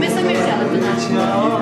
Ми самі взяли до нас.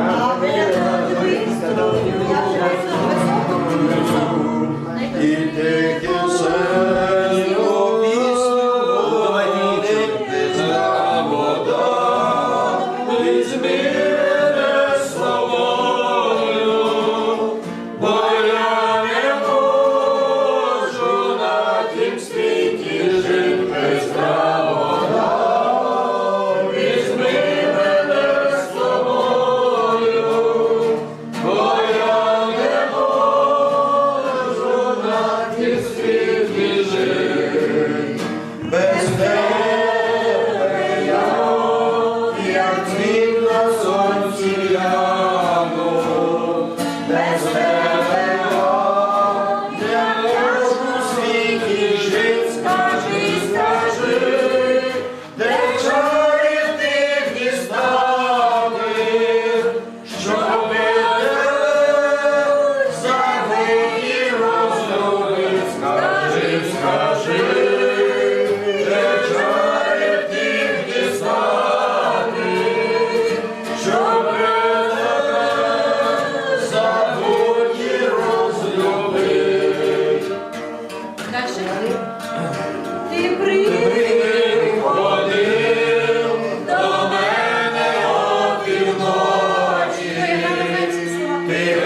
Ти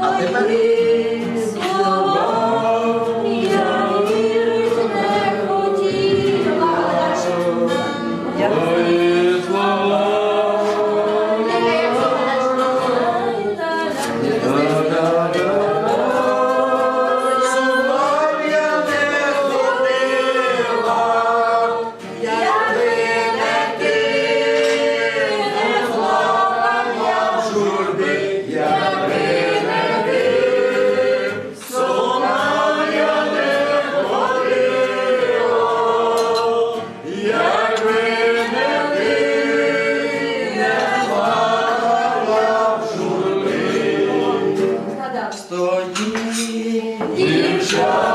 I'll be. стоїть. Дівчата.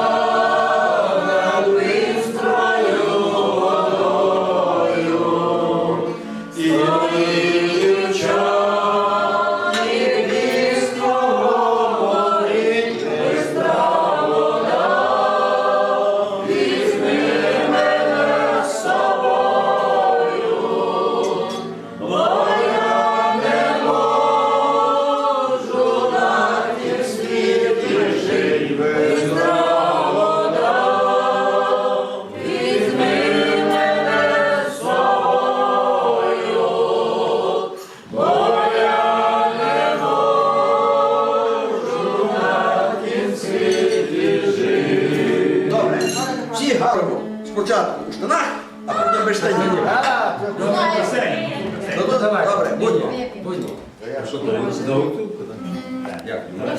Гарово спочатку у штанах, а потім без штанів. Добре, будьмо. Дякую.